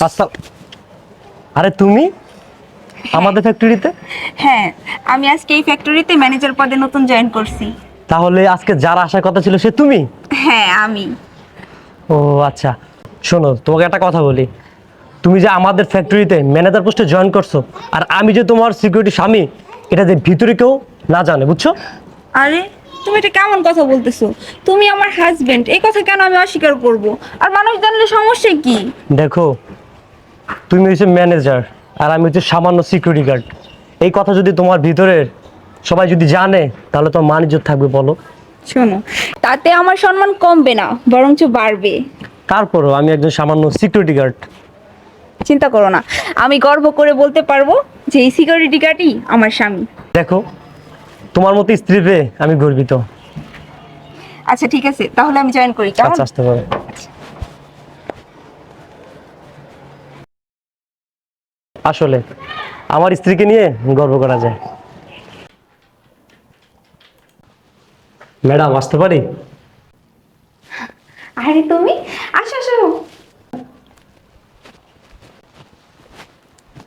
আচ্ছা। আরে তুমি? আমাদের ফ্যাক্টরিতে হ্যাঁ আমি আজকে এই ফ্যাক্টরিতে ম্যানেজার পদে নতুন জয়েন করছি। তাহলে আজকে যার আসার কথা ছিল সে তুমি? হ্যাঁ আমি। ও আচ্ছা। শোনো তোমাকে একটা কথা বলি। তুমি যে আমাদের ফ্যাক্টরিতে ম্যানেজার পোস্টে জয়েন করছ আর আমি যে তোমার সিকিউরিটি স্বামী এটা যে ভিতরে কেউ না জানে বুঝছ? আরে তুমি এটা কেমন কথা বলতেছো? তুমি আমার হাজবেন্ড এই কথা কেন আমি অস্বীকার করব? আর মানুষ জানলে সমস্যা কি? দেখো তুমি হচ্ছে ম্যানেজার আর আমি হচ্ছে সামান্য সিকিউরিটি গার্ড এই কথা যদি তোমার ভিতরের সবাই যদি জানে তাহলে তোমার মানিজ্য থাকবে বলো। শোনো তাতে আমার সম্মান কমবে না বরঞ্চ বাড়বে। তারপরও আমি একজন সামান্য সিকিউরিটি গার্ড চিন্তা করো না আমি গর্ব করে বলতে পারব যে এই সিকিউরিটি গার্ডই আমার স্বামী। দেখো তোমার মতো স্ত্রী পেয়ে আমি গর্বিত। আচ্ছা ঠিক আছে তাহলে আমি জয়েন করি কেমন? আচ্ছা আসতে পারো। আসলে আমার স্ত্রীকে নিয়ে গর্ব করা যায়। ম্যাডাম আসতে পারি? আরে তুমি আসো আসো।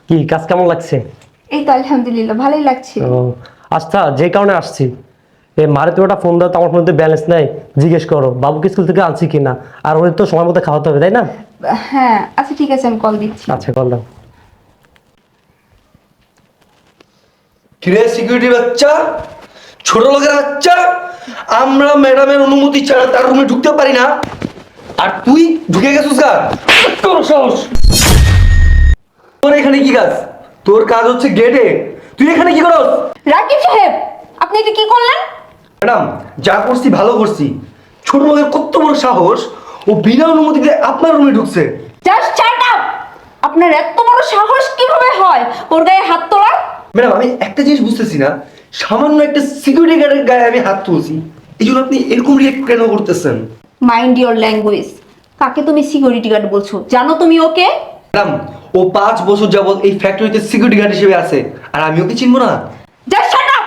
কি কাজ কেমন লাগছে? এই তো আলহামদুলিল্লাহ ভালোই লাগছে। ও আচ্ছা যে কারণে আসছি। এ মারে তুমি একটা ফোন দাও তো আমার মধ্যে ব্যালেন্স নাই। জিজ্ঞেস করো বাবুকে স্কুল থেকে আনছি কিনা? আর ওদের তো সময় মতো খাওয়াতে হবে তাই না? হ্যাঁ আচ্ছা ঠিক আছে আমি কল দিচ্ছি। আচ্ছা কল দাও। কিরে সিকিউরিটি বাচ্চা ছোট লোকের বাচ্চা আমরা ম্যাডামের অনুমতি ছাড়া তার রুমে ঢুকতে পারি না। আর তুই ঢুকে গেছিস গা? তোর সাহস। তোর এখানে কি কাজ? তোর কাজ হচ্ছে গেটে তুই এখানে কি করস? রাকিব সাহেব আপনি এটা কি করলেন? ম্যাডাম যা করছি ভালো করছি। ছোট লোকের কত বড় সাহস ও বিনা অনুমতিতে আপনার রুমে ঢুকছে। জাস্ট শাট আপ আপনার এত বড় সাহস কীভাবে হয়? ওর গায়ে হাত তোলার? ম্যাডাম আমি একটা জিনিস বুঝতেছি না। সামান্য একটা সিকিউরিটি গার্ডের গায়ে আমি হাত তুলছি। এই জন্য আপনি এরকম রিয়েক্ট কেন করতেছেন? মাইন্ড ইওর ল্যাঙ্গুয়েজ কাকে তুমি সিকিউরিটি গার্ড বলছো? জানো তুমি ওকে? ম্যাডাম ও পাঁচ বছর যাবত এই ফ্যাক্টরিতে সিকিউরিটি গার্ড হিসেবে আছে আর আমি ওকে চিনবো না। জাস্ট শাট আপ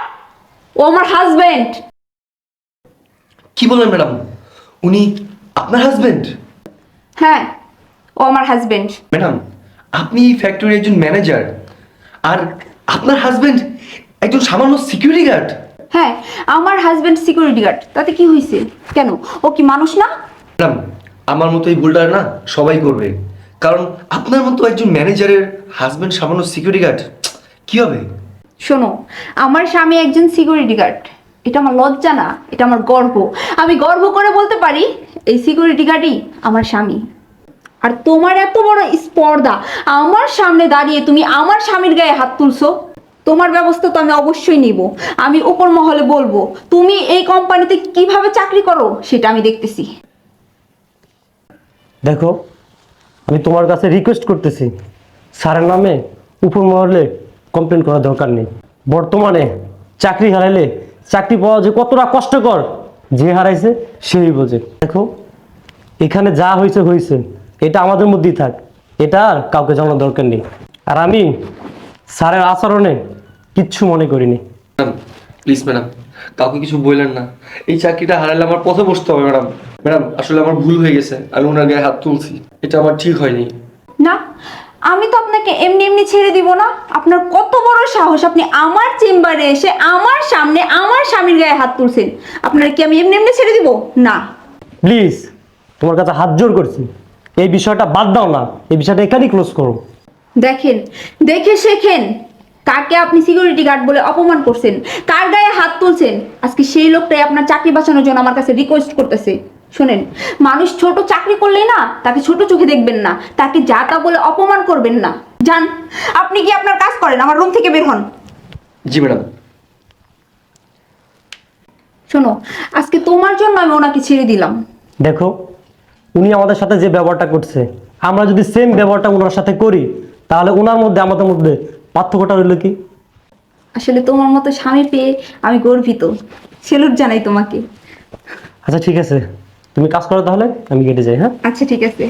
ও আমার হাজবেন্ড কি বলেন ম্যাডাম? উনি আপনার হাজবেন্ড হ্যাঁ ও আমার হাজবেন্ড ম্যাডাম আপনি এই ফ্যাক্টরির একজন ম্যানেজার আর আপনার হাজবেন্ড একজন সামান্য সিকিউরিটি গার্ড হ্যাঁ আমার হাজবেন্ড সিকিউরিটি গার্ড তাতে কি হয়েছে কেন? ও কি মানুষ না? ম্যাডাম আমার মতো এই ভুলটা না সবাই করবে। কারণ আপনার মতো একজন ম্যানেজারের হাজবেন্ড সামান্য সিকিউরিটি গার্ড কি হবে? শোনো আমার স্বামী একজন সিকিউরিটি গার্ড এটা আমার লজ্জা না এটা আমার গর্ব। আমি গর্ব করে বলতে পারি এই সিকিউরিটি গার্ডই আমার স্বামী। আর তোমার এত বড় স্পর্ধা। আমার সামনে দাঁড়িয়ে তুমি আমার স্বামীর গায়ে হাত তুলছো? তোমার ব্যবস্থা তো আমি অবশ্যই নিব। আমি উপর মহলে বলব, তুমি এই কোম্পানিতে কীভাবে চাকরি করো সেটা আমি দেখতেছি। দেখো, আমি তোমার কাছে রিকোয়েস্ট করতেছি। স্যারের নামে উপর মহলে কমপ্লেন করার দরকার নেই। বর্তমানে চাকরি হারাইলে চাকরি পাওয়া যে কতটা কষ্টকর, যে হারাইছে সেই বোঝে। দেখো, এখানে যা হয়েছে হয়েছে। এটা আমাদের মধ্যেই থাক। এটা আর কাউকে জানানোর দরকার নেই। আর আমি স্যারের আচরণে কিচ্ছু মনে করিনি। ম্যাডাম প্লিজ ম্যাডাম কাউকে কিছু বললেন না। এই চাকরিটা হারালে আমার পথে বসতে হবে ম্যাডাম। ম্যাডাম আসলে আমার ভুল হয়ে গেছে। আমি ওনার গায়ে হাত তুলছি। এটা আমার ঠিক হয়নি। না আমি তো আপনাকে এমনি এমনি ছেড়ে দিব না। আপনার কত বড় সাহস আপনি আমার চেম্বারে এসে আমার সামনে আমার স্বামীর গায়ে হাত তুলছেন। আপনার কি আমি এমনি এমনি ছেড়ে দিব? না। প্লিজ তোমার কাছে হাত জোর করছি। এই বিষয়টা বাদ দাও না। এই বিষয়টা এখানেই ক্লোজ করো। দেখেন দেখে শেখেন কাকে আপনি সিকিউরিটি গার্ড বলে অপমান করছেন কার গায়ে হাত তুলছেন। আজকে সেই লোকটাই আপনার চাকরি বাঁচানোর জন্য আমার কাছে রিকোয়েস্ট করতেছে। শোনেন মানুষ ছোট চাকরি করলেই না তাকে ছোট চোখে দেখবেন না তাকে যা তা বলে অপমান করবেন না। যান আপনি কি আপনার কাজ করেন? আমার রুম থেকে বের হন। জি ম্যাডাম। শোনো আজকে তোমার জন্য আমি ওনাকে ছেড়ে দিলাম। দেখো উনি আমাদের সাথে যে ব্যবহারটা করছে। আমরা যদি সেম ব্যবহারটা ওনার সাথে করি তাহলে ওনার মধ্যে আমাদের মধ্যে পার্থক্যটা রইল কি? আসলে তোমার মতো স্বামী পেয়ে আমি গর্বিত। সেলুট জানাই তোমাকে। আচ্ছা ঠিক আছে। তুমি কাজ করো তাহলে আমি কেটে যাই হ্যাঁ? আচ্ছা ঠিক আছে।